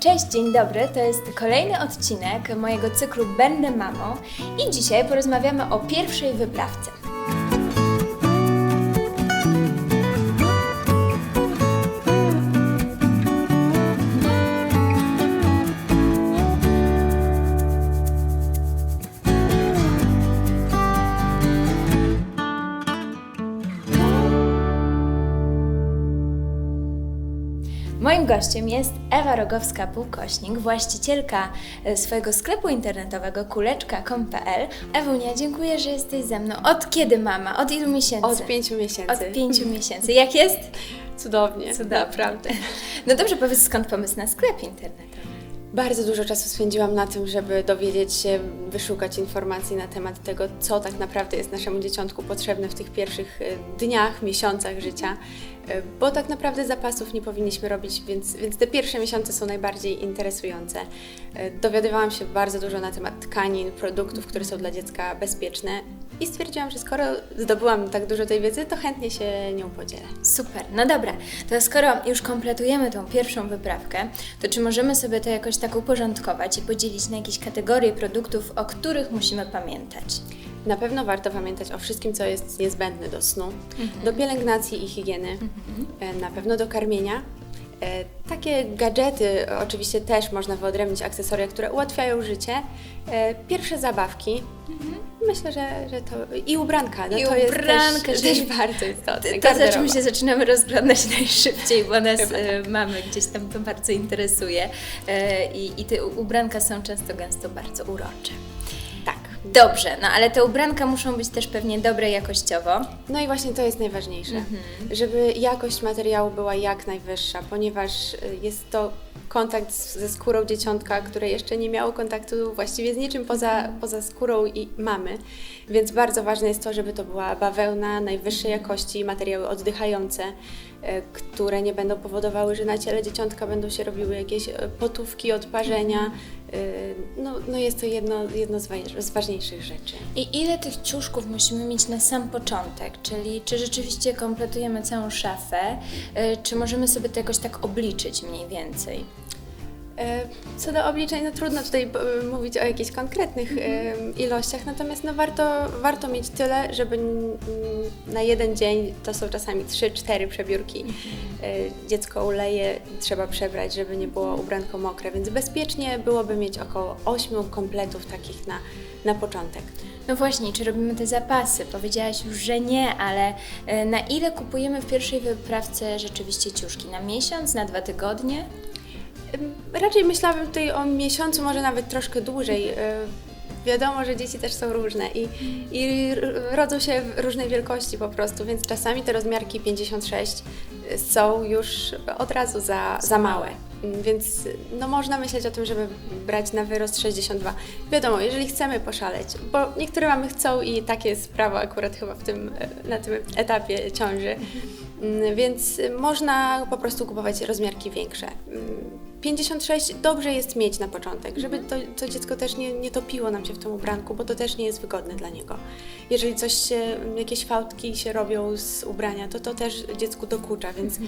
Cześć, dzień dobry. To jest kolejny odcinek mojego cyklu Będę mamą i dzisiaj porozmawiamy o pierwszej wyprawce. Moim gościem jest Ewa Rogowska-Półkośnik, właścicielka e, swojego sklepu internetowego kuleczka.com.pl. Ewunia, dziękuję, że jesteś ze mną. Od kiedy mama? Od ilu miesięcy? Od pięciu miesięcy. Od pięciu miesięcy. Jak jest? Cudownie, Cudownie. naprawdę. No dobrze, powiedz skąd pomysł na sklep internetowy? Bardzo dużo czasu spędziłam na tym, żeby dowiedzieć się, wyszukać informacji na temat tego, co tak naprawdę jest naszemu dzieciątku potrzebne w tych pierwszych y, dniach, miesiącach życia, bo tak naprawdę zapasów nie powinniśmy robić, więc, więc te pierwsze miesiące są najbardziej interesujące. Y, Dowiadywałam się bardzo dużo na temat tkanin, produktów, które są dla dziecka bezpieczne i stwierdziłam, że skoro zdobyłam tak dużo tej wiedzy, to chętnie się nią podzielę. Super, no dobra, to skoro już kompletujemy tą pierwszą wyprawkę, to czy możemy sobie to jakoś tak uporządkować i podzielić na jakieś kategorie produktów, o których musimy pamiętać? Na pewno warto pamiętać o wszystkim, co jest niezbędne do snu, do pielęgnacji i higieny, e, na pewno do karmienia. E, Takie gadżety oczywiście też można wyodrębnić, akcesoria, które ułatwiają życie. E, Pierwsze zabawki. Myślę, że, że to... I ubranka. No I to ubranka, jest też, też bardzo istotne. To, za czym się zaczynamy rozglądać najszybciej, bo nas e, mamy gdzieś tam to bardzo interesuje i, i te ubranka są często gęsto bardzo urocze. Dobrze, no ale te ubranka muszą być też pewnie dobre jakościowo. No i właśnie to jest najważniejsze, Mhm. żeby jakość materiału była jak najwyższa, ponieważ y, jest to kontakt ze skórą dzieciątka, które jeszcze nie miało kontaktu właściwie z niczym poza, poza skórą i mamy. Więc bardzo ważne jest to, żeby to była bawełna najwyższej jakości, materiały oddychające, y, które nie będą powodowały, że na ciele dzieciątka będą się robiły jakieś y, potówki, odparzenia. Y, No, no jest to jedno, jedno z ważniejszych rzeczy. I ile tych ciuszków musimy mieć na sam początek? Czyli czy rzeczywiście kompletujemy całą szafę, e, czy możemy sobie to jakoś tak obliczyć mniej więcej? E, Co do obliczeń, no trudno tutaj e, mówić o jakichś konkretnych e, ilościach, natomiast no warto, warto mieć tyle, żeby na jeden dzień, to są czasami 3-4 przebiórki, e, dziecko uleje, trzeba przebrać, żeby nie było ubranko mokre, więc bezpiecznie byłoby mieć około 8 kompletów takich na, na początek. No właśnie, czy robimy te zapasy? Powiedziałaś już, że nie, ale na ile kupujemy w pierwszej wyprawce rzeczywiście ciuszki? Na miesiąc, na dwa tygodnie? Raczej myślałabym tutaj o miesiącu, może nawet troszkę dłużej. Y, Wiadomo, że dzieci też są różne i, i rodzą się w różnej wielkości po prostu, więc czasami te rozmiarki 56 są już od razu za, za małe. Ym, Więc no, można myśleć o tym, żeby brać na wyrost 62. Wiadomo, jeżeli chcemy poszaleć, bo niektóre mamy chcą i takie jest prawo akurat chyba w tym, y, na tym etapie ciąży, Mm, więc można po prostu kupować rozmiarki większe. Mm, 56 dobrze jest mieć na początek, żeby to, to dziecko też nie, nie topiło nam się w tym ubranku, bo to też nie jest wygodne dla niego. Jeżeli coś się, jakieś fałdki się robią z ubrania, to to też dziecku dokucza, więc,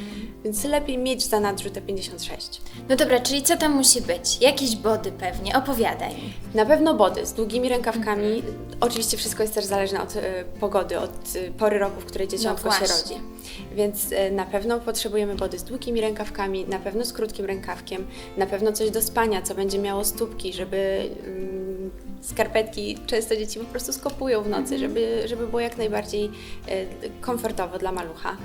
więc lepiej mieć za nadrzu te 56. No dobra, czyli co tam musi być? Jakieś body pewnie, opowiadaj. Na pewno body z długimi rękawkami. Oczywiście wszystko jest też zależne od e, pogody, od e, pory roku, w której dzieciątko się No właśnie. rodzi. Więc e, na pewno potrzebujemy body z długimi rękawkami, na pewno z krótkim rękawkiem, na pewno coś do spania, co będzie miało stópki, żeby mm, skarpetki często dzieci po prostu skopują w nocy, żeby, żeby było jak najbardziej e, komfortowo dla malucha.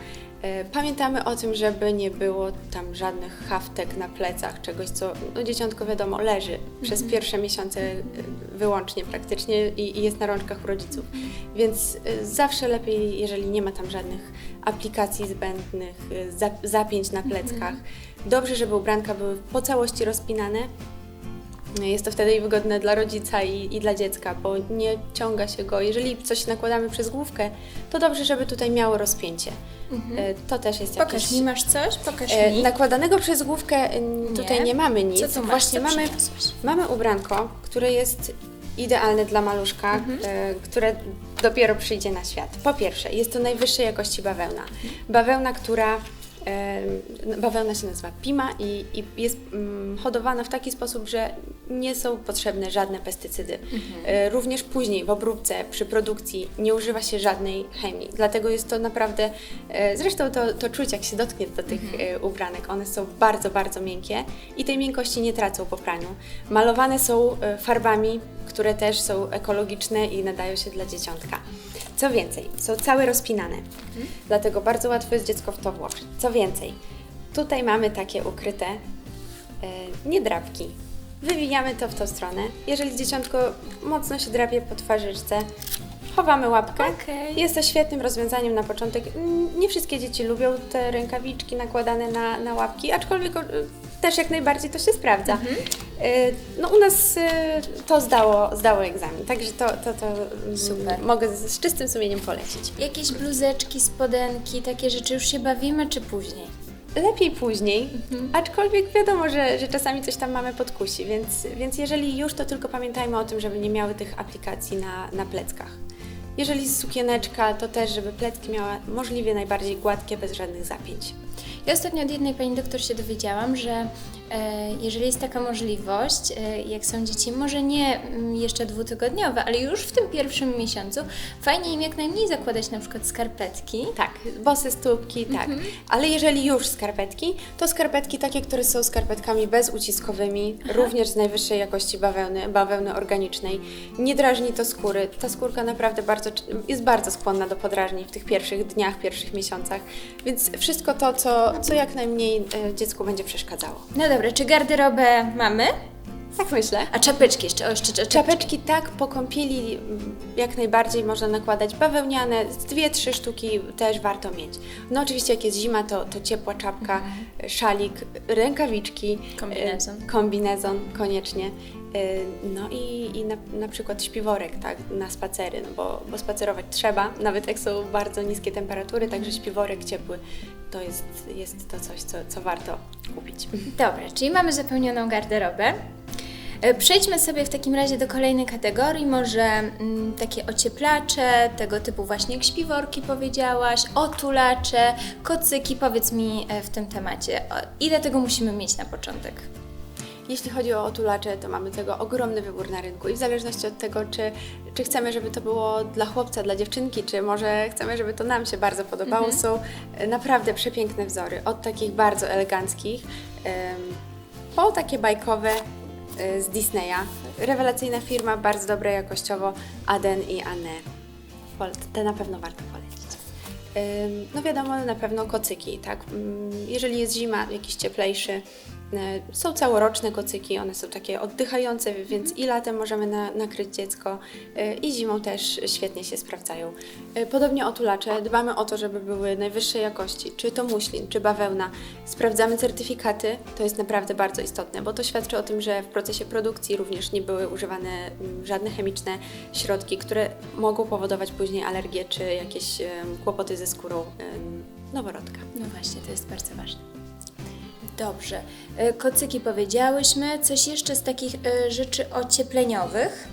E, Pamiętamy o tym, żeby nie było tam żadnych haftek na plecach, czegoś, co no, dzieciątko wiadomo leży przez pierwsze miesiące e, wyłącznie praktycznie i, i jest na rączkach u rodziców. Więc e, zawsze lepiej, jeżeli nie ma tam żadnych aplikacji zbędnych, za- zapięć na pleckach. Dobrze, żeby ubranka były po całości rozpinane. Jest to wtedy wygodne dla rodzica i, i dla dziecka, bo nie ciąga się go. Jeżeli coś nakładamy przez główkę, to dobrze, żeby tutaj miało rozpięcie. E, To też jest Pokaż jakieś... mi, masz coś? Pokaż E, mi. Nakładanego przez główkę tutaj nie mamy nic. Co tu masz? Właśnie Co mamy, mamy ubranko, które jest idealne dla maluszka, Mhm. e, które dopiero przyjdzie na świat. Po pierwsze, jest to najwyższej jakości bawełna. Bawełna, która Bawełna się nazywa Pima i, i jest mm, hodowana w taki sposób, że nie są potrzebne żadne pestycydy. E, Również później w obróbce, przy produkcji nie używa się żadnej chemii. Dlatego jest to naprawdę, e, zresztą to, to czuć jak się dotknie do tych e, ubranek. One są bardzo, bardzo miękkie i tej miękkości nie tracą po praniu. Malowane są farbami, które też są ekologiczne i nadają się dla dzieciątka. Co więcej, są całe rozpinane, dlatego bardzo łatwo jest dziecko w to włożyć. Co więcej, tutaj mamy takie ukryte e, niedrapki. Wywijamy to w tą stronę. Jeżeli dzieciątko mocno się drapie po twarzyczce, chowamy łapkę. Okej. Jest to świetnym rozwiązaniem na początek. Nie wszystkie dzieci lubią te rękawiczki nakładane na, na łapki, aczkolwiek też jak najbardziej to się sprawdza. E, No u nas e, to zdało, zdało egzamin, także to, to, to mm, Super. mogę z, z czystym sumieniem polecić. Jakieś bluzeczki, spodenki, takie rzeczy już się bawimy, czy później? Lepiej później, aczkolwiek wiadomo, że, że czasami coś tam mamy podkusi, więc, więc jeżeli już, to tylko pamiętajmy o tym, żeby nie miały tych aplikacji na, na pleckach. Jeżeli sukieneczka, to też, żeby plecki miała możliwie najbardziej gładkie, bez żadnych zapięć. Ja ostatnio od jednej pani doktor się dowiedziałam, że jeżeli jest taka możliwość, e, jak są dzieci, może nie mm, jeszcze dwutygodniowe, ale już w tym pierwszym miesiącu, fajnie im jak najmniej zakładać na przykład skarpetki. Tak, bose stópki, tak. Ale jeżeli już skarpetki, to skarpetki takie, które są skarpetkami bezuciskowymi, również z najwyższej jakości bawełny, bawełny organicznej. Nie drażni to skóry. Ta skórka naprawdę bardzo, jest bardzo skłonna do podrażnień w tych pierwszych dniach, pierwszych miesiącach. Więc wszystko to, co, co jak najmniej e, dziecku będzie przeszkadzało. No dobra, czy garderobę mamy? Tak myślę. A czapeczki jeszcze, o jeszcze czapeczki. Czapeczki tak po kąpieli mm, jak najbardziej można nakładać bawełniane, z dwie, trzy sztuki też warto mieć. No oczywiście jak jest zima, to, to ciepła czapka, szalik, rękawiczki, Kombinezon. e, kombinezon koniecznie. E, No i, i na, na przykład śpiworek tak, na spacery, no bo, bo spacerować trzeba, nawet jak są bardzo niskie temperatury, także śpiworek ciepły to jest, jest to coś, co, co warto kupić. Dobra, czyli mamy zapełnioną garderobę. E, Przejdźmy sobie w takim razie do kolejnej kategorii, może mm, takie ocieplacze, tego typu właśnie jak śpiworki powiedziałaś, otulacze, kocyki. Powiedz mi e, w tym temacie, ile tego musimy mieć na początek? Jeśli chodzi o otulacze, to mamy tego ogromny wybór na rynku i w zależności od tego, czy, czy chcemy, żeby to było dla chłopca, dla dziewczynki, czy może chcemy, żeby to nam się bardzo podobało, są e, naprawdę przepiękne wzory. Od takich bardzo eleganckich, po takie bajkowe e, z Disneya. Rewelacyjna firma, bardzo dobre jakościowo, Aden i Anne. Te na pewno warto polecić. No wiadomo, na pewno kocyki, tak? Ym, Jeżeli jest zima, jakiś cieplejszy, są całoroczne kocyki, one są takie oddychające, więc i latem możemy na, nakryć dziecko y, i zimą też świetnie się sprawdzają. Y, Podobnie otulacze, dbamy o to, żeby były najwyższej jakości, czy to muślin, czy bawełna. Sprawdzamy certyfikaty, to jest naprawdę bardzo istotne, bo to świadczy o tym, że w procesie produkcji również nie były używane mm, żadne chemiczne środki, które mogą powodować później alergie czy jakieś kłopoty ze skórą noworodka. No właśnie, to jest bardzo ważne. Dobrze, E, kocyki powiedziałyśmy, coś jeszcze z takich e, rzeczy ociepleniowych?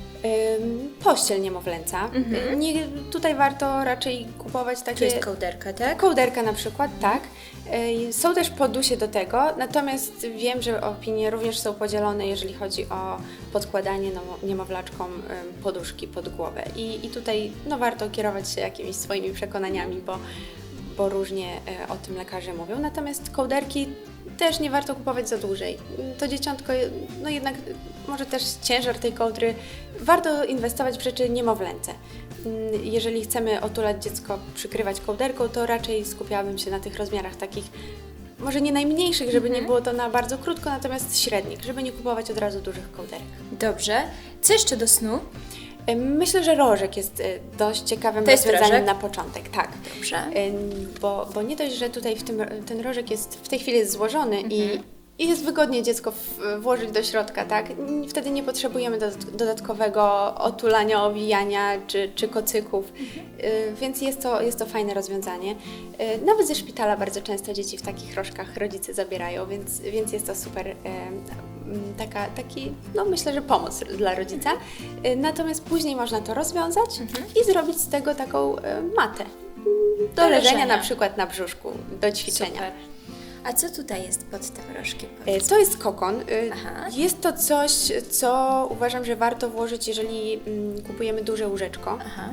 Pościel niemowlęca. Y, Nie, tutaj warto raczej kupować takie... jest kołderka, tak? Kołderka na przykład, tak. Y, Są też podusie do tego, natomiast wiem, że opinie również są podzielone, jeżeli chodzi o podkładanie niemowlaczkom poduszki pod głowę. I, I tutaj no, warto kierować się jakimiś swoimi przekonaniami, bo, bo różnie o tym lekarze mówią. Natomiast kołderki też nie warto kupować za dłużej. To dzieciątko, no jednak może też ciężar tej kołdry, warto inwestować w rzeczy niemowlęce. Mm, Jeżeli chcemy otulać dziecko, przykrywać kołderką, to raczej skupiałabym się na tych rozmiarach takich, może nie najmniejszych, żeby nie było to na bardzo krótko, natomiast średnich, żeby nie kupować od razu dużych kołderek. Dobrze. Co jeszcze do snu? Ym, Myślę, że rożek jest y, dość ciekawym To rozwiązaniem na początek, tak. Dobrze. Ym, Bo, bo nie dość, że tutaj w tym, ten rożek jest w tej chwili jest złożony i, i jest wygodnie dziecko włożyć do środka, tak? Wtedy nie potrzebujemy dodat- dodatkowego otulania, owijania czy, czy kocyków, Y, więc jest to, jest to fajne rozwiązanie. Y, Nawet ze szpitala bardzo często dzieci w takich rożkach rodzice zabierają, więc, więc jest to super taka, taki, no myślę, że pomoc dla rodzica. Y, Natomiast później można to rozwiązać i zrobić z tego taką y, matę. Do, Do leżenia leżenia. na przykład na brzuszku, do ćwiczenia. Super. A co tutaj jest pod tym rożkiem? E, To jest kokon. Aha. Jest to coś, co uważam, że warto włożyć, jeżeli mm, kupujemy duże łóżeczko. Aha.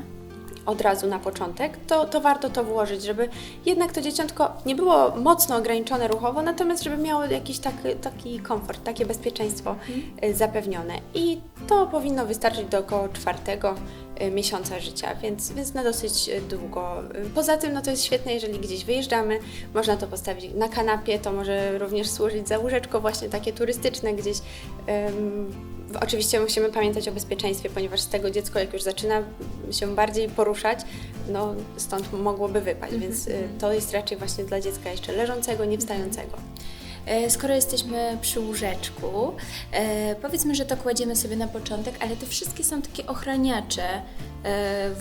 Od razu na początek, to, to warto to włożyć, żeby jednak to dzieciątko nie było mocno ograniczone ruchowo, natomiast żeby miało jakiś taki, taki komfort, takie bezpieczeństwo y, zapewnione. I to powinno wystarczyć do około czwartego y, miesiąca życia, więc, więc na dosyć y, długo. Poza tym no to jest świetne, jeżeli gdzieś wyjeżdżamy, można to postawić na kanapie, to może również służyć za łóżeczko właśnie takie turystyczne gdzieś. Ym, Oczywiście musimy pamiętać o bezpieczeństwie, ponieważ z tego dziecko, jak już zaczyna się bardziej poruszać, no stąd mogłoby wypaść, więc y, to jest raczej właśnie dla dziecka jeszcze leżącego, nie wstającego. E, Skoro jesteśmy przy łóżeczku, e, powiedzmy, że to kładziemy sobie na początek, ale te wszystkie są takie ochraniacze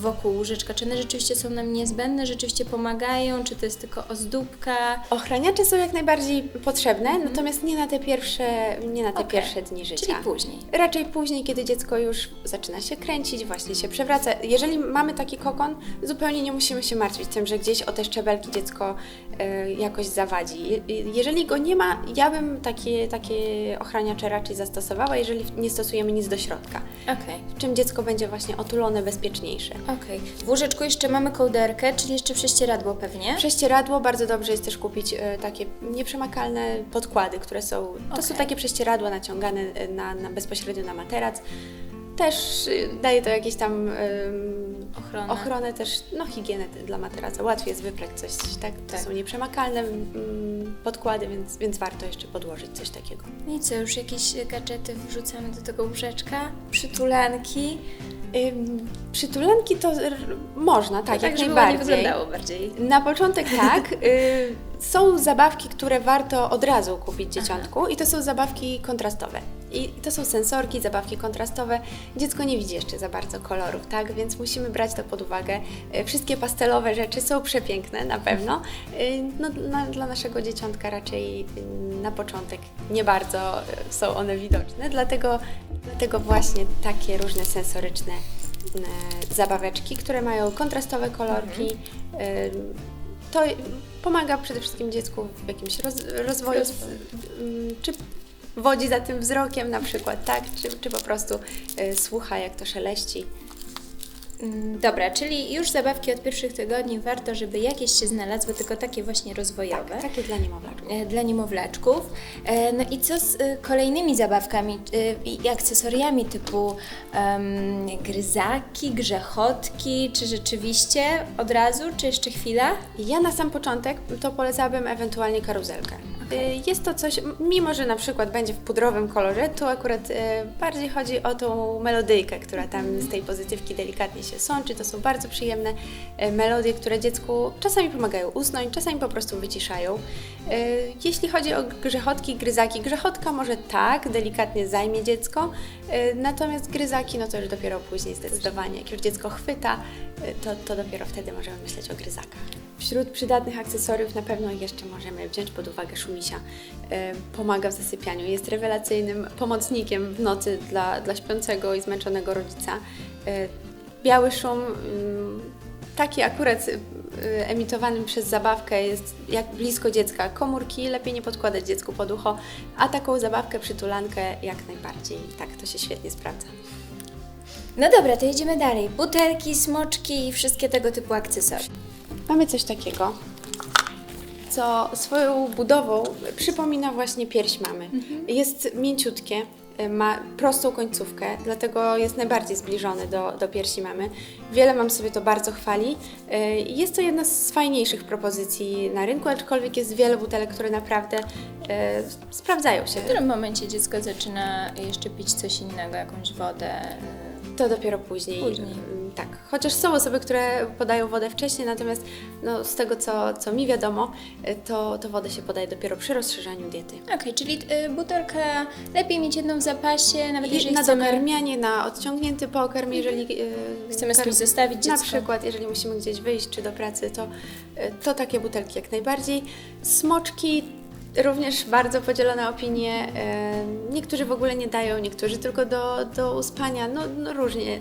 wokół łóżeczka. Czy one rzeczywiście są nam niezbędne, rzeczywiście pomagają, czy to jest tylko ozdóbka? Ochraniacze są jak najbardziej potrzebne, natomiast nie na te pierwsze, nie na te Okej. pierwsze dni życia. Czyli później. Raczej później, kiedy dziecko już zaczyna się kręcić, właśnie się przewraca. Jeżeli mamy taki kokon, zupełnie nie musimy się martwić tym, że gdzieś o te szczebelki dziecko e, jakoś zawadzi. Je- Jeżeli go nie ma, ja bym takie, takie ochraniacze raczej zastosowała, jeżeli nie stosujemy nic do środka. Okej. W czym dziecko będzie właśnie otulone, bezpieczniejsze. Okej. W łóżeczku jeszcze mamy kołderkę, czyli jeszcze prześcieradło pewnie. Prześcieradło bardzo dobrze jest też kupić e, takie nieprzemakalne podkłady, które są. To są Okej. takie prześcieradła naciągane e, na, na bezpośrednio na materac. Też y, daje to jakieś tam em, Ochronę. ochronę, też no, higienę dla materaca. Łatwiej jest wyprać coś, tak? To Tak. są nieprzemakalne mm, podkłady, więc, więc warto jeszcze podłożyć coś takiego. No i co, już jakieś gadżety wrzucamy do tego łóżeczka? Przytulanki? Przytulanki to można, tak, jak żeby najbardziej. ładnie wyglądało bardziej. Na początek tak. Y, są zabawki, które warto od razu kupić dzieciątku i to są zabawki kontrastowe. I to są sensorki, zabawki kontrastowe. Dziecko nie widzi jeszcze za bardzo kolorów, tak? Więc musimy brać to pod uwagę. Y, Wszystkie pastelowe rzeczy są przepiękne na pewno. Y, No, na, dla naszego dzieciątka raczej na początek nie bardzo są one widoczne, dlatego, dlatego właśnie takie różne sensoryczne y, zabaweczki, które mają kontrastowe kolorki. Ym, To pomaga przede wszystkim dziecku w jakimś roz, rozwoju, ym, czy wodzi za tym wzrokiem na przykład, tak? Czy, czy po prostu y, słucha jak to szeleści. Mm, Dobra, czyli już zabawki od pierwszych tygodni warto, żeby jakieś się znalazły, tylko takie właśnie rozwojowe. Takie dla niemowlaczków. e, Dla niemowlaczków. E, No i co z e, kolejnymi zabawkami e, i akcesoriami typu em, gryzaki, grzechotki? Czy rzeczywiście od razu, czy jeszcze chwila? Ja na sam początek to polecałabym ewentualnie karuzelkę. Y, Jest to coś, mimo że na przykład będzie w pudrowym kolorze, to akurat y, bardziej chodzi o tą melodyjkę, która tam z tej pozytywki delikatnie się sączy. To są bardzo przyjemne y, melodie, które dziecku czasami pomagają usnąć, czasami po prostu wyciszają. Jeśli chodzi o grzechotki, gryzaki, grzechotka może tak, delikatnie zajmie dziecko, natomiast gryzaki, no to już dopiero później zdecydowanie. Jak już dziecko chwyta, to, to dopiero wtedy możemy myśleć o gryzakach. Wśród przydatnych akcesoriów na pewno jeszcze możemy wziąć pod uwagę szumisia. E, Pomaga w zasypianiu, jest rewelacyjnym pomocnikiem w nocy dla, dla śpiącego i zmęczonego rodzica. E, Biały szum, mm, taki akurat e, emitowany przez zabawkę jest jak blisko dziecka. Komórki lepiej nie podkładać dziecku pod ucho, a taką zabawkę, przytulankę jak najbardziej. Tak, to się świetnie sprawdza. No dobra, to jedziemy dalej. Butelki, smoczki i wszystkie tego typu akcesoria. Mamy coś takiego, co swoją budową przypomina właśnie pierś mamy. Jest mięciutkie, ma prostą końcówkę, dlatego jest najbardziej zbliżony do, do piersi mamy. Wiele mam sobie to bardzo chwali. Y, Jest to jedna z fajniejszych propozycji na rynku, aczkolwiek jest wiele butelek, które naprawdę y, sprawdzają się. W którym momencie dziecko zaczyna jeszcze pić coś innego, jakąś wodę? To dopiero później. Później. Mm, Tak, chociaż są osoby, które podają wodę wcześniej, natomiast no, z tego, co, co mi wiadomo, y, to, to wodę się podaje dopiero przy rozszerzaniu diety. Okej, czyli y, butelkę lepiej mieć jedną w zapasie, nawet jeżeli na chcemy... dokarmianie, na odciągnięty pokarm, jeżeli y, Chcemy z kimś zostawić Na dziecko. przykład, jeżeli musimy gdzieś wyjść czy do pracy, to, to takie butelki jak najbardziej. Smoczki również bardzo podzielone opinie. y, niektórzy w ogóle nie dają, niektórzy tylko do, do uspania, no, no różnie.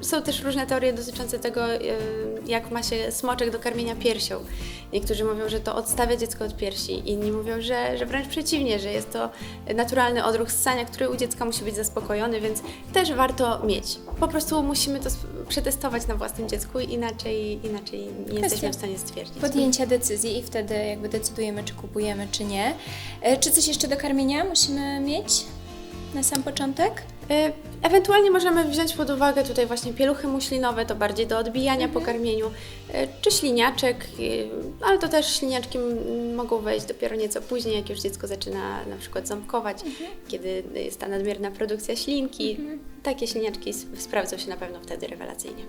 Są też różne teorie dotyczące tego, y, jak ma się smoczek do karmienia piersią. Niektórzy mówią, że to odstawia dziecko od piersi, inni mówią, że, że wręcz przeciwnie, że jest to naturalny odruch ssania, który u dziecka musi być zaspokojony, więc też warto mieć. Po prostu musimy to przetestować na własnym dziecku, inaczej, inaczej nie jesteśmy w stanie stwierdzić. Podjęcia decyzji i wtedy jakby decydujemy, czy kupujemy, czy nie. E, Czy coś jeszcze do karmienia musimy mieć na sam początek? E, Ewentualnie możemy wziąć pod uwagę tutaj właśnie pieluchy muślinowe, to bardziej do odbijania po karmieniu, e, czy śliniaczek, ale to też śliniaczki mogą wejść dopiero nieco później, jak już dziecko zaczyna na przykład ząbkować, kiedy jest ta nadmierna produkcja ślinki. Takie śliniaczki sprawdzą się na pewno wtedy rewelacyjnie.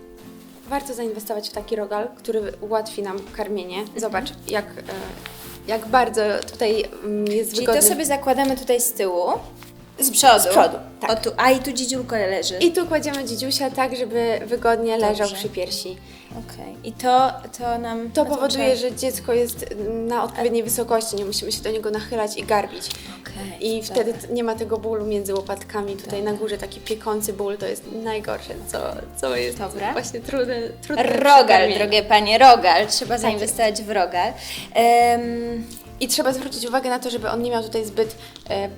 Warto zainwestować w taki rogal, który ułatwi nam karmienie. Zobacz, jak, jak bardzo tutaj mm, jest Czyli wygodny. to sobie zakładamy tutaj z tyłu. Z przodu. Z przodu, tak. O, tu, a i tu dzidziulko leży. I tu kładziemy dzidziusia tak, żeby wygodnie leżał Dobrze. przy piersi. Okej. I to, to nam... To powoduje, że dziecko jest na odpowiedniej wysokości, nie musimy się do niego nachylać i garbić. Okej, I dobra. wtedy t- nie ma tego bólu między łopatkami. Tutaj na górze taki piekący ból to jest najgorsze, co, co jest Dobra. właśnie trudne. trudne przy Rogal, karmieniu. drogie panie, rogal. Trzeba Tak zainwestować w rogal. Em, I trzeba zwrócić uwagę na to, żeby on nie miał tutaj zbyt e,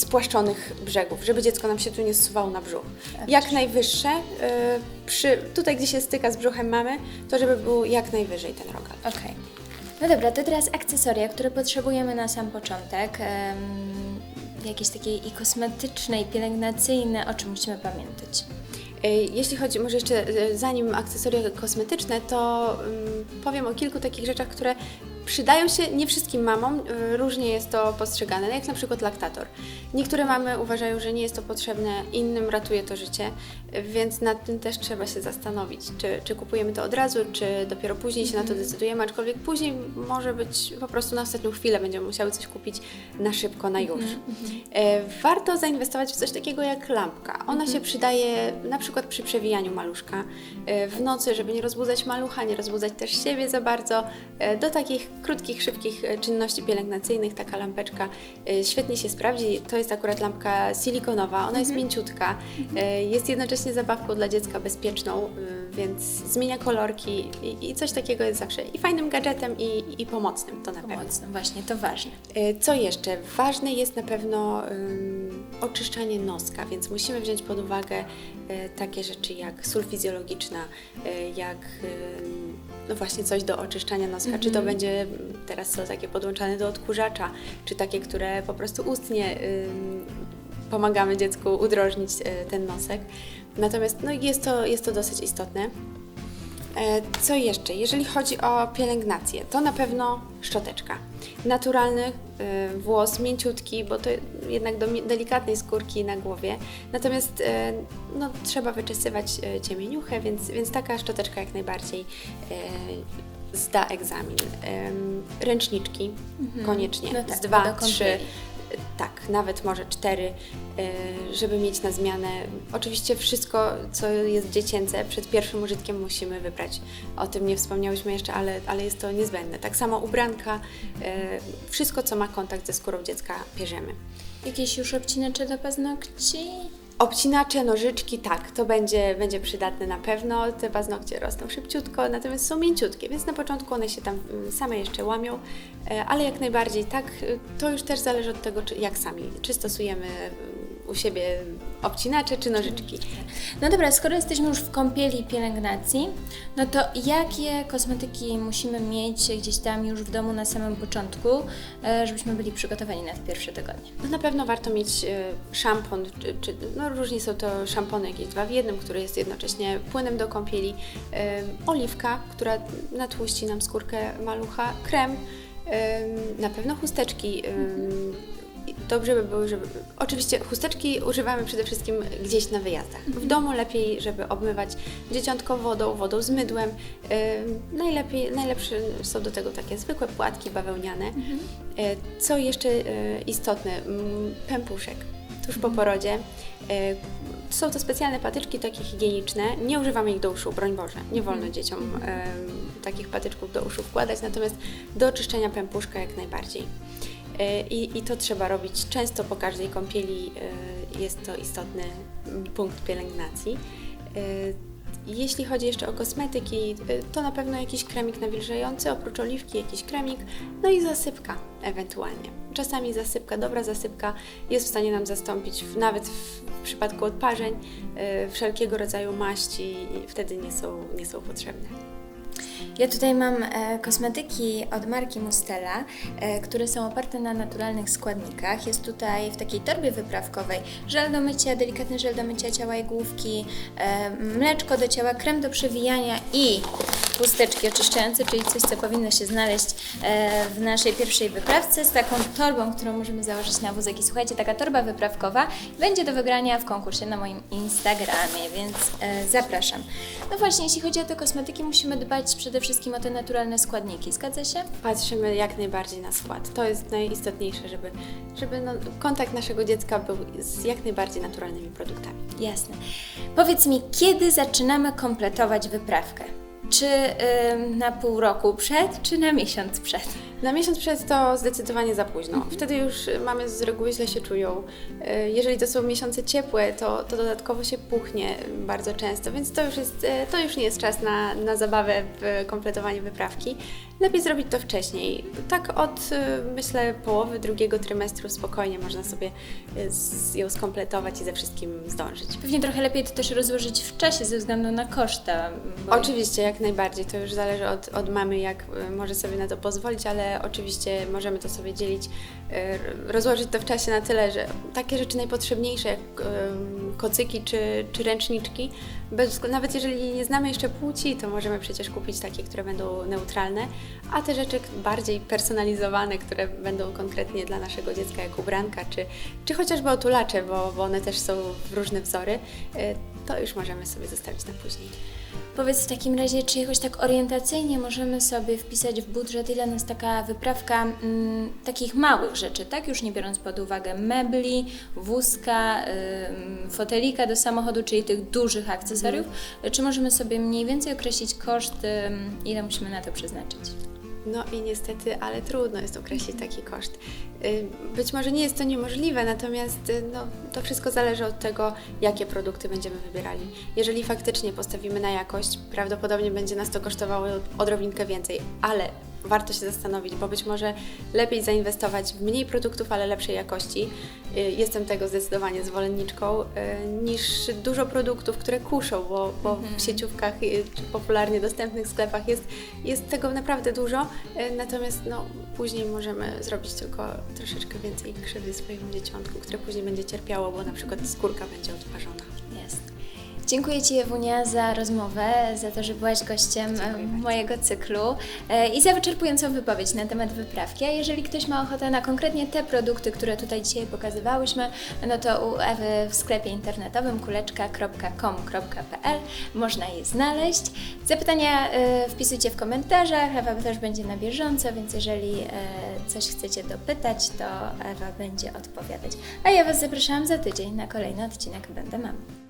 spłaszczonych brzegów, żeby dziecko nam się tu nie zsuwało na brzuch. Jak najwyższe, e, przy, tutaj gdzie się styka z brzuchem mamy, to żeby był jak najwyżej ten rogal. Okej. No dobra, to teraz akcesoria, które potrzebujemy na sam początek. em, jakieś takie i kosmetyczne, i pielęgnacyjne, o czym musimy pamiętać. E, Jeśli chodzi, może jeszcze e, zanim akcesoria kosmetyczne, to mm, powiem o kilku takich rzeczach, które przydają się nie wszystkim mamom, e, różnie jest to postrzegane, jak na przykład laktator. Niektóre mamy uważają, że nie jest to potrzebne, innym ratuje to życie, więc nad tym też trzeba się zastanowić, czy, czy kupujemy to od razu, czy dopiero później się na to decydujemy, aczkolwiek później może być po prostu na ostatnią chwilę będziemy musiały coś kupić na szybko, na już. E, Warto zainwestować w coś takiego jak lampka. Ona się przydaje na przykład przy przewijaniu maluszka e, w nocy, żeby nie rozbudzać malucha, nie rozbudzać też siebie za bardzo. E, Do takich krótkich, szybkich e, czynności pielęgnacyjnych taka lampeczka e, świetnie się sprawdzi. To jest akurat lampka silikonowa, ona jest mięciutka, e, jest jednocześnie zabawką dla dziecka bezpieczną, więc zmienia kolorki i, coś takiego jest zawsze i fajnym gadżetem i, i pomocnym, to na pewno. Pomocne, właśnie, to ważne. Co jeszcze? Ważne jest na pewno ym, oczyszczanie noska, więc musimy wziąć pod uwagę takie rzeczy jak sól fizjologiczna, jak no właśnie coś do oczyszczania noska. Czy to będzie, teraz są takie podłączane do odkurzacza, czy takie, które po prostu ustnie pomagamy dziecku udrożnić e, ten nosek. Natomiast no, jest, to, jest to dosyć istotne. E, Co jeszcze? Jeżeli chodzi o pielęgnację, to na pewno szczoteczka. Naturalny e, włos, mięciutki, bo to jednak do delikatnej skórki na głowie. Natomiast e, no, trzeba wyczesywać ciemieniuchę, więc, więc taka szczoteczka jak najbardziej zda egzamin. Ręczniczki koniecznie, No tak, z dwa, trzy. Tak, nawet może cztery, e, żeby mieć na zmianę. Oczywiście wszystko, co jest dziecięce, przed pierwszym użytkiem musimy wybrać. O tym nie wspomniałyśmy jeszcze, ale, ale jest to niezbędne. Tak samo ubranka, e, wszystko, co ma kontakt ze skórą dziecka, bierzemy. Jakieś już obcinacze do paznokci? Obcinacze, nożyczki, tak, to będzie, będzie przydatne na pewno. Te paznokcie rosną szybciutko, natomiast są mięciutkie, więc na początku one się tam mm, same jeszcze łamią, e, ale jak najbardziej tak, e, to już też zależy od tego, czy, jak sami, czy stosujemy u siebie obcinacze, czy nożyczki. No dobra, skoro jesteśmy już w kąpieli pielęgnacji, no to jakie kosmetyki musimy mieć gdzieś tam już w domu na samym początku, e, żebyśmy byli przygotowani na te pierwsze tygodnie? No na pewno warto mieć e, szampon, czy, czy no różnie są to szampony jakieś dwa w jednym, który jest jednocześnie płynem do kąpieli, e, oliwka, która natłuści nam skórkę malucha, krem, na pewno chusteczki. Dobrze by było, żeby. Oczywiście chusteczki używamy przede wszystkim gdzieś na wyjazdach. W domu lepiej, żeby obmywać dzieciątko wodą, wodą z mydłem. E, najlepiej, najlepsze są do tego takie zwykłe płatki bawełniane. E, Co jeszcze e, istotne? Mm, Pępuszek tuż po porodzie. E, Są to specjalne patyczki takie higieniczne. Nie używamy ich do uszu, broń Boże. Nie wolno dzieciom takich patyczków do uszu wkładać, natomiast do oczyszczenia pępuszka jak najbardziej. E, I, I to trzeba robić często po każdej kąpieli. e, Jest to istotny punkt pielęgnacji. E, Jeśli chodzi jeszcze o kosmetyki, to na pewno jakiś kremik nawilżający, oprócz oliwki jakiś kremik, no i zasypka ewentualnie. Czasami zasypka, dobra zasypka jest w stanie nam zastąpić, nawet w, przypadku odparzeń, wszelkiego rodzaju maści i wtedy nie są, nie są potrzebne. Ja tutaj mam e, kosmetyki od marki Mustela, e, które są oparte na naturalnych składnikach. Jest tutaj w takiej torbie wyprawkowej żel do mycia, delikatny żel do mycia ciała i główki, e, mleczko do ciała, krem do przewijania i chusteczki oczyszczające, czyli coś, co powinno się znaleźć e, w naszej pierwszej wyprawce z taką torbą, którą możemy założyć na wózek. I słuchajcie, taka torba wyprawkowa będzie do wygrania w konkursie na moim Instagramie, więc e, zapraszam. No właśnie, jeśli chodzi o te kosmetyki, musimy dbać przede wszystkim o te naturalne składniki. Zgadza się? Patrzymy jak najbardziej na skład. To jest najistotniejsze, żeby, żeby no, kontakt naszego dziecka był z jak najbardziej naturalnymi produktami. Jasne. Powiedz mi, kiedy zaczynamy kompletować wyprawkę? Czy na pół roku przed, czy na miesiąc przed? Na miesiąc przed to zdecydowanie za późno. Wtedy już y, mamy z reguły źle się czują. Y, Jeżeli to są miesiące ciepłe, to, to dodatkowo się puchnie y, bardzo często, więc to już, jest, to już nie jest czas na, na zabawę w kompletowanie wyprawki. Lepiej zrobić to wcześniej. Tak od myślę połowy drugiego trymestru spokojnie można sobie z- ją skompletować i ze wszystkim zdążyć. Pewnie trochę lepiej to też rozłożyć w czasie ze względu na koszta. Bo... Oczywiście, jak najbardziej. To już zależy od, od mamy, jak może sobie na to pozwolić, ale oczywiście możemy to sobie dzielić, y, rozłożyć to w czasie na tyle, że takie rzeczy najpotrzebniejsze, jak kocyki czy, czy ręczniczki, bez, nawet jeżeli nie znamy jeszcze płci, to możemy przecież kupić takie, które będą neutralne, a te rzeczy bardziej personalizowane, które będą konkretnie dla naszego dziecka, jak ubranka, czy, czy chociażby otulacze, bo, bo one też są w różne wzory, y, to już możemy sobie zostawić na później. Powiedz w takim razie, czy jakoś tak orientacyjnie możemy sobie wpisać w budżet, ile nas taka wyprawka mm, takich małych rzeczy, tak? Już nie biorąc pod uwagę mebli, wózka, ym, fotelika do samochodu, czyli tych dużych akcesoriów. Czy możemy sobie mniej więcej określić koszt, ym, ile musimy na to przeznaczyć? No i niestety, ale trudno jest określić taki koszt. Y, Być może nie jest to niemożliwe, natomiast y, no, to wszystko zależy od tego, jakie produkty będziemy wybierali. Jeżeli faktycznie postawimy na jakość, prawdopodobnie będzie nas to kosztowało odrobinkę więcej, ale warto się zastanowić, bo być może lepiej zainwestować w mniej produktów, ale lepszej jakości. Y, Jestem tego zdecydowanie zwolenniczką, y, niż dużo produktów, które kuszą, bo, bo w sieciówkach y, czy popularnie dostępnych sklepach jest, jest tego naprawdę dużo, natomiast no, później możemy zrobić tylko troszeczkę więcej krzywdy swojemu dzieciątku, które później będzie cierpiało, bo na przykład skórka będzie odparzona. Dziękuję Ci Ewunia za rozmowę, za to, że byłaś gościem bardzo. mojego cyklu e, i za wyczerpującą wypowiedź na temat wyprawki. A jeżeli ktoś ma ochotę na konkretnie te produkty, które tutaj dzisiaj pokazywałyśmy, no to u Ewy w sklepie internetowym kuleczka.com.pl można je znaleźć. Zapytania e, wpisujcie w komentarzach, Ewa też będzie na bieżąco, więc jeżeli e, coś chcecie dopytać, to Ewa będzie odpowiadać. A ja Was zapraszam za tydzień na kolejny odcinek Będę Mam.